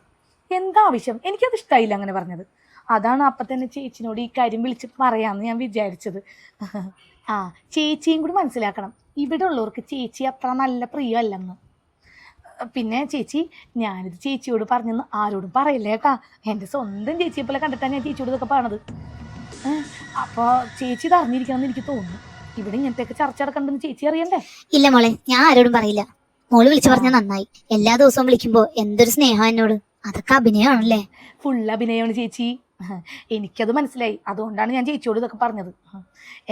എന്താ ആവശ്യം? എനിക്കത് ഇഷ്ടമായില്ല അങ്ങനെ പറഞ്ഞത്. അതാണ് അപ്പം തന്നെ ചേച്ചിനോട് ഈ കാര്യം വിളിച്ച് പറയാമെന്ന് ഞാൻ വിചാരിച്ചത്. ആ ചേച്ചിയും കൂടി മനസ്സിലാക്കണം. ഇവിടെ ഉള്ളവർക്ക് ചേച്ചി അത്ര നല്ല പ്രിയമല്ലെന്ന്. പിന്നെ ചേച്ചി ഞാനിത് ചേച്ചിയോട് പറഞ്ഞെന്ന് ആരോടും പറയില്ല കേട്ടാ. എന്റെ സ്വന്തം ചേച്ചിയെ പോലെ കണ്ടിട്ടാണ് ഞാൻ ചേച്ചിയോട് ഇതൊക്കെ പറഞ്ഞത് അപ്പോൾ ചേച്ചി ഇത് എന്ന് എനിക്ക് തോന്നുന്നു. ഇവിടെ ഇങ്ങനത്തെയൊക്കെ ചർച്ച നടക്കണ്ടെന്ന് ചേച്ചി അറിയണ്ടേ? ഇല്ല മോളെ ഞാൻ ആരോടും പറയില്ല. മോൾ വിളിച്ചു പറഞ്ഞാൽ നന്നായി. എല്ലാ ദിവസവും വിളിക്കുമ്പോൾ എന്തൊരു സ്നേഹം എന്നോട്. അതൊക്കെ അഭിനയമാണല്ലേ ഫുൾ അഭിനയമാണ് ചേച്ചി. എനിക്കത് മനസ്സിലായി. അതുകൊണ്ടാണ് ഞാൻ ചേച്ചിയോട് ഇതൊക്കെ പറഞ്ഞത്.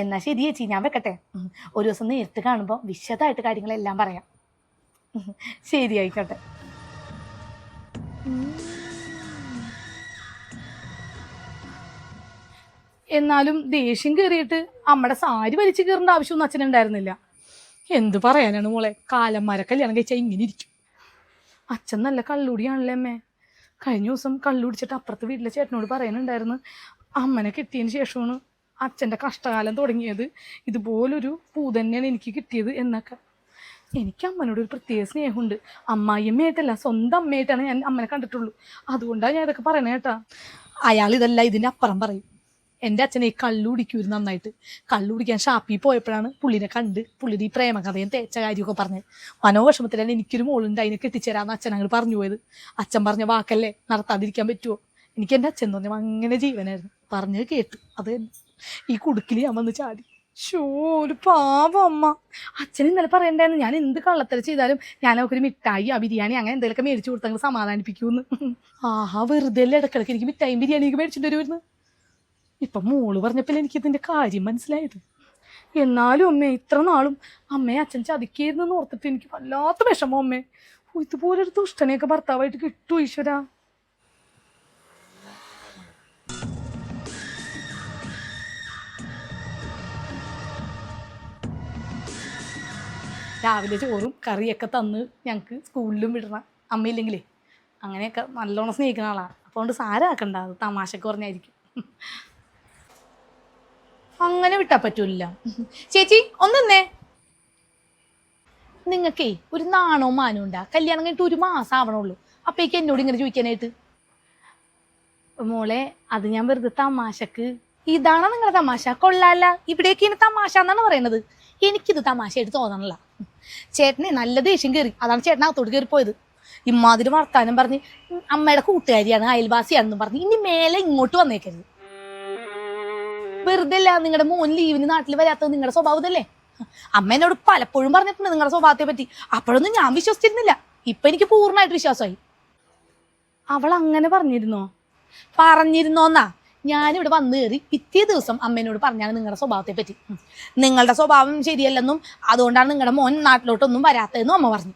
എന്നാ ശരി ചേച്ചി ഞാൻ വെക്കട്ടെ. ഒരു ദിവസം നേരിട്ട് കാണുമ്പോൾ വിശദമായിട്ട് കാര്യങ്ങളെല്ലാം പറയാം. ശരി ആയിക്കോട്ടെ. എന്നാലും ദേഷ്യം കയറിയിട്ട് അമ്മടെ സാരി വലിച്ചു കയറേണ്ട ആവശ്യമൊന്നും അച്ഛനുണ്ടായിരുന്നില്ല എന്ത് പറയാനാണ് മോളെ? കാലം മരക്കല്യാണം കഴിച്ചാൽ ഇങ്ങനെ ഇരിക്കും. അച്ഛൻ നല്ല കള്ളുടിയാണല്ലേ അമ്മേ? കഴിഞ്ഞ ദിവസം കള്ളുടിച്ചിട്ട് അപ്പുറത്തെ വീട്ടിലെ ചേട്ടനോട് പറയുന്നുണ്ടായിരുന്നു അമ്മനെ കിട്ടിയതിന് ശേഷമാണ് അച്ഛന്റെ കഷ്ടകാലം തുടങ്ങിയത്. ഇതുപോലൊരു പൂ തന്നെയാണ് എനിക്ക് കിട്ടിയത് എന്നൊക്കെ. എനിക്ക് അമ്മനോട് ഒരു പ്രത്യേക സ്നേഹമുണ്ട്. അമ്മായിയമ്മയായിട്ടല്ല സ്വന്തം അമ്മയായിട്ടാണ് ഞാൻ അമ്മനെ കണ്ടിട്ടുള്ളൂ. അതുകൊണ്ടാണ് ഞാൻ ഇതൊക്കെ പറയണേ കേട്ടാ. അയാൾ ഇതല്ല ഇതിന്റെ അപ്പുറം പറയും. എന്റെ അച്ഛനെ ഈ കള്ളു കുടിക്കുമായിരുന്നു നന്നായിട്ട്. കള്ളു കുടിക്കാൻ ഷാപ്പിൽ പോയപ്പോഴാണ് പുള്ളിനെ കണ്ട് പുള്ളിയുടെ ഈ പ്രേമകഥയും തേച്ച കാര്യമൊക്കെ പറഞ്ഞത് മനോവിഷമത്തിലാണ് എനിക്കൊരു മോളുണ്ട് അതിനെ കെട്ടിച്ചേരാന്ന് അച്ഛൻ അങ്ങോട്ട് പറഞ്ഞു പോയത്. അച്ഛൻ പറഞ്ഞ വാക്കല്ലേ നടത്താതിരിക്കാൻ പറ്റുമോ എനിക്ക് എന്റെ അച്ഛൻ തോന്നിയ അങ്ങനെ ജീവനായിരുന്നു. പറഞ്ഞത് കേട്ടു. അത് ഈ കുടുക്കിൽ ഞാൻ വന്ന് ചാടി. ഷോ ഒരു പാവം അമ്മ. അച്ഛൻ ഇന്നലെ പറയണ്ടായിരുന്നു ഞാൻ എന്ത് കള്ളത്തര ചെയ്താലും ഞാൻ അവർക്ക് ഒരു മിഠായി ആ ബിരിയാണി അങ്ങനെ എന്തെങ്കിലുമൊക്കെ മേടിച്ചു കൊടുത്തങ്ങൾ സമാധാനിപ്പിക്കൂന്ന്. ആഹാ വെറുതെ അല്ലേ ഇടക്കിടക്ക് എനിക്ക് മിഠായി ബിരിയാണിയൊക്കെ മേടിച്ചിട്ട് വരുമായിരുന്നു ഇപ്പൊ മോൾ പറഞ്ഞപ്പോൾ എനിക്ക് ഇതിന്റെ കാര്യം മനസ്സിലായത്. എന്നാലും അമ്മേ ഇത്ര നാളും അമ്മയെ അച്ഛൻ ചതിക്കായിരുന്നു എന്ന് ഓർത്തിട്ട് എനിക്ക് വല്ലാത്ത വിഷമം അമ്മേ. ഇതുപോലൊരു ദുഷ്ടനെയൊക്കെ ഭർത്താവായിട്ട് കിട്ടു ഈശ്വര? രാവിലെ ചോറും കറിയൊക്കെ തന്ന് ഞങ്ങൾക്ക് സ്കൂളിലും വിടണം. അമ്മയില്ലെങ്കിലേ അങ്ങനെയൊക്കെ നല്ലോണം സ്നേഹിക്കുന്ന ആളാണ് അപ്പോൾ അതുകൊണ്ട് സാരാക്കണ്ട അത് തമാശക്ക് പറഞ്ഞായിരിക്കും. അങ്ങനെ വിട്ടാ പറ്റൂല. ചേച്ചി ഒന്നേ നിങ്ങൾക്കേ ഒരു നാണവും മാനോ ഉണ്ടാ. കല്യാണം കഴിഞ്ഞിട്ട് ഒരു മാസം ആവണുള്ളൂ. അപ്പേക്ക് എന്നോട് ഇങ്ങനെ ചോദിക്കാനായിട്ട്? മോളെ അത് ഞാൻ വെറുതെ തമാശക്ക്. ഇതാണ് നിങ്ങളുടെ തമാശ? കൊള്ളാല്ല. ഇവിടേക്ക് ഇനി തമാശ എന്നാണ് പറയണത്. എനിക്കിത് തമാശയായിട്ട് തോന്നണില്ല. ചേട്ടനെ നല്ല ദേഷ്യം കയറി അതാണ് ചേട്ടൻ അകത്തോട്ട് കയറി പോയത്. ഇമ്മാതിരി വർത്താനം പറഞ്ഞ് അമ്മയുടെ കൂട്ടുകാരിയാണ് അയൽവാസിയാണെന്ന് പറഞ്ഞ് ഇനി മേലെ ഇങ്ങോട്ട് വന്നേക്കരുത്. വെറുതെ അല്ല നിങ്ങളുടെ മോൻ ലീവിന് നാട്ടിൽ വരാത്തത് നിങ്ങളുടെ സ്വഭാവത്തല്ലേ അമ്മ എന്നോട് പലപ്പോഴും പറഞ്ഞിട്ടുണ്ട് നിങ്ങളുടെ സ്വഭാവത്തെ പറ്റി. അപ്പോഴൊന്നും ഞാൻ വിശ്വസിച്ചിരുന്നില്ല. ഇപ്പൊ എനിക്ക് പൂർണമായിട്ട് വിശ്വാസമായി. അവൾ അങ്ങനെ പറഞ്ഞിരുന്നോ? പറഞ്ഞിരുന്നോന്നാ. ഞാനിവിടെ വന്നു കയറി പിറ്റേ ദിവസം അമ്മേനോട് പറഞ്ഞാണ് നിങ്ങളുടെ സ്വഭാവത്തെ പറ്റി. നിങ്ങളുടെ സ്വഭാവം ശരിയല്ലെന്നും അതുകൊണ്ടാണ് നിങ്ങളുടെ മോൻ നാട്ടിലോട്ടൊന്നും വരാത്തതെന്നും അമ്മ പറഞ്ഞു.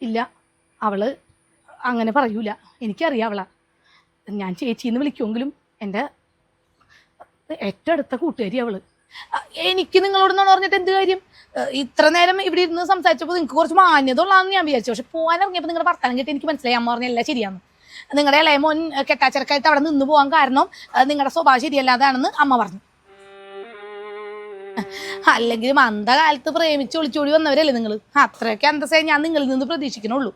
ഇല്ല അവൾ അങ്ങനെ പറയൂല. എനിക്കറിയാം അവളാ. ഞാൻ ചേച്ചിന്ന് വിളിക്കുമെങ്കിലും എന്റെ ഏറ്റവും അടുത്ത കൂട്ടുകാരി അവൾ. എനിക്ക് നിങ്ങളോട് പറഞ്ഞിട്ട് എന്ത് കാര്യം? ഇത്ര നേരം ഇവിടെ ഇരുന്ന് സംസാരിച്ചപ്പോൾ നിങ്ങൾക്ക് കുറച്ച് മാന്യത ഉള്ളതാണെന്ന് ഞാൻ വിചാരിച്ചു. പക്ഷെ പോകാൻ ഇറങ്ങിയപ്പോൾ നിങ്ങളുടെ വർത്താനം കേട്ട് എനിക്ക് മനസ്സിലായി. അമ്മ പറഞ്ഞ എല്ലാം ശരിയാണ് നിങ്ങളുടെ ഇളയമോൻ കെട്ടാച്ചിറക്കായിട്ട് അവിടെ നിന്ന് പോകാൻ കാരണം നിങ്ങളുടെ സ്വഭാവം ശരിയല്ലാതാണെന്ന് അമ്മ പറഞ്ഞു. അല്ലെങ്കിലും അന്ധകാലത്ത് പ്രേമിച്ച് ഒളിച്ചോടി വന്നവരല്ലേ നിങ്ങൾ അത്രയൊക്കെ അന്തസ്സേ ഞാൻ നിങ്ങളിൽ നിന്ന് പ്രതീക്ഷിക്കണുള്ളൂ.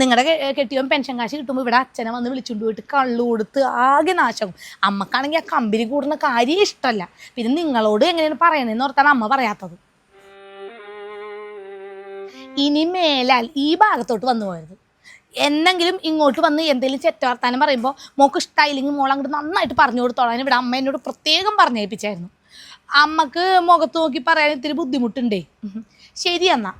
നിങ്ങളുടെ കെട്ടിയവൻ പെൻഷൻ കാശ് കിട്ടുമ്പോൾ ഇവിടെ അച്ഛനെ വന്ന് വിളിച്ചുകൊണ്ട് പോയിട്ട് കള്ളു കൊടുത്ത് ആകെ നാശവും അമ്മക്കാണെങ്കിൽ ആ കമ്പനി കൂടുന്ന കാര്യം ഇഷ്ടമല്ല പിന്നെ നിങ്ങളോട് എങ്ങനെയാണ് പറയണതെന്ന് ഓർത്താണ് അമ്മ പറയാത്തത്. ഇനി മേലാൽ ഈ ഭാഗത്തോട്ട് വന്നു പോയത് എന്നെങ്കിലും ഇങ്ങോട്ട് വന്ന് എന്തെങ്കിലും ചെറ്റ വർത്താനം പറയുമ്പോൾ മോക്ക് ഇഷ്ടമായില്ലെങ്കിൽ മോൾ അങ്ങോട്ട് നന്നായിട്ട് പറഞ്ഞു കൊടുത്തോളാൻ ഇവിടെ അമ്മ എന്നോട് പ്രത്യേകം പറഞ്ഞേൽപ്പിച്ചായിരുന്നു അമ്മയ്ക്ക് മുഖത്ത് നോക്കി പറയാൻ ഇത്തിരി ബുദ്ധിമുട്ടുണ്ടേ. ശരി എന്നാ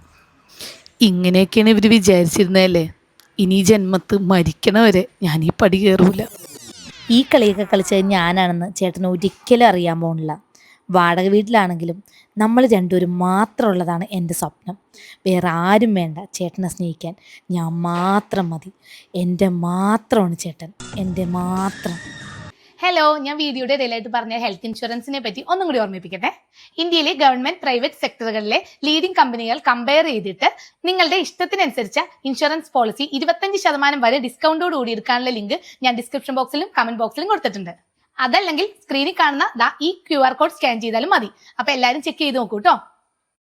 ഇങ്ങനെയൊക്കെയാണ് ഇവർ വിചാരിച്ചിരുന്നതല്ലേ? ഇനി ഈ ജന്മത്ത് മരിക്കണവരെ ഞാൻ ഈ പടി കയറൂല. ഈ കളിയൊക്കെ കളിച്ചത് ഞാനാണെന്ന് ചേട്ടന് ഒരിക്കലും അറിയാൻ പോണില്ല. വാടക വീട്ടിലാണെങ്കിലും നമ്മൾ രണ്ടുപേരും മാത്രമുള്ളതാണ് എന്റെ സ്വപ്നം. വേറെ ആരും വേണ്ട ചേട്ടനെ സ്നേഹിക്കാൻ. ഞാൻ മാത്രം മതി. എന്റെ മാത്രമാണ് ചേട്ടൻ. എന്റെ മാത്രം. ഹലോ ഞാൻ വീഡിയോയുടെ ഇടയിലായിട്ട് പറഞ്ഞ ഹെൽത്ത് ഇൻഷുറൻസിനെ പറ്റി ഒന്നും കൂടി ഓർമ്മിപ്പിക്കട്ടെ. ഇന്ത്യയിലെ ഗവൺമെന്റ് പ്രൈവറ്റ് സെക്ടറുകളിലെ ലീഡിംഗ് കമ്പനികൾ കമ്പയർ ചെയ്തിട്ട് നിങ്ങളുടെ ഇഷ്ടത്തിനനുസരിച്ച ഇൻഷുറൻസ് പോളിസി ഇരുപത്തഞ്ച് ശതമാനം വരെ ഡിസ്കൗണ്ടോട് കൂടി എടുക്കാനുള്ള ലിങ്ക് ഞാൻ ഡിസ്ക്രിപ്ഷൻ ബോക്സിലും കമന്റ് ബോക്സിലും കൊടുത്തിട്ടുണ്ട്. അതല്ലെങ്കിൽ സ്ക്രീനിൽ കാണുന്ന ദാ ഈ ക്യു ആർ കോഡ് സ്കാൻ ചെയ്താലും മതി. അപ്പൊ എല്ലാവരും ചെക്ക് ചെയ്ത് നോക്കൂ കേട്ടോ